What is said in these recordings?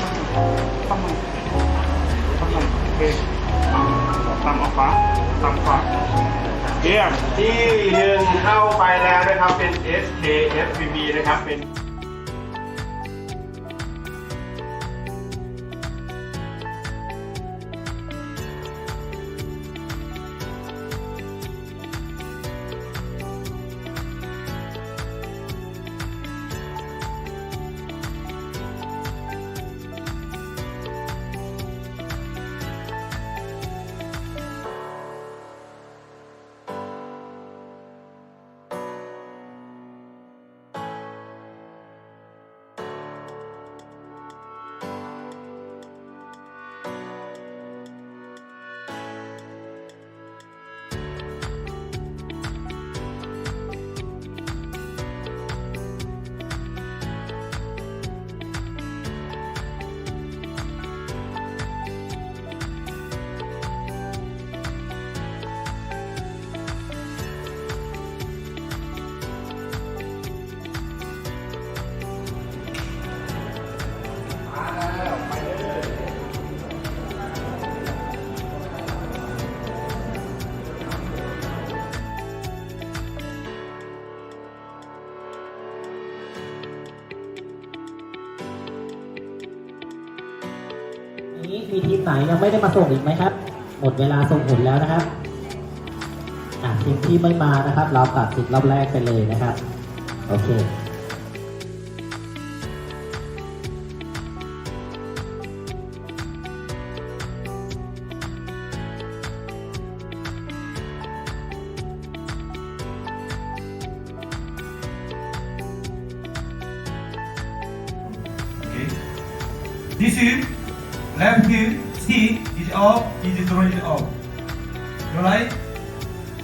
mày tóc mày tóc mày tóc mày ok tăm ออกฟ้าตามฟ้าเรียกที่หนึ่งเข้าไปแล้วนะครับเป็น S K F B B นะครับเป็น นี้มีทีมไหนยังไม่ได้มาส่งอีกไหมครับ หมดเวลาส่งผลแล้วนะครับอะทีมที่ไม่มานะครับ เราตัดสิทธิ์รอบแรกไปเลยนะครับ โอเค Okay. This left stick is up, is thrown is up. You right?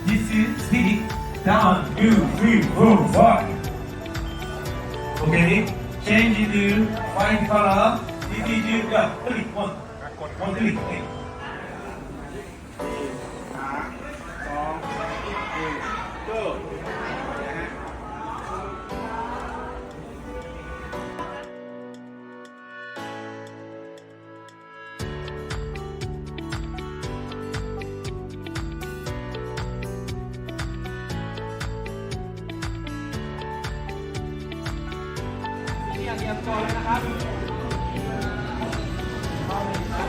This is stick down, two, three, four, five. Okay. Change to white color. This is yeah, click one. One click. Okay. เตรียมตัวแล้วนะครับ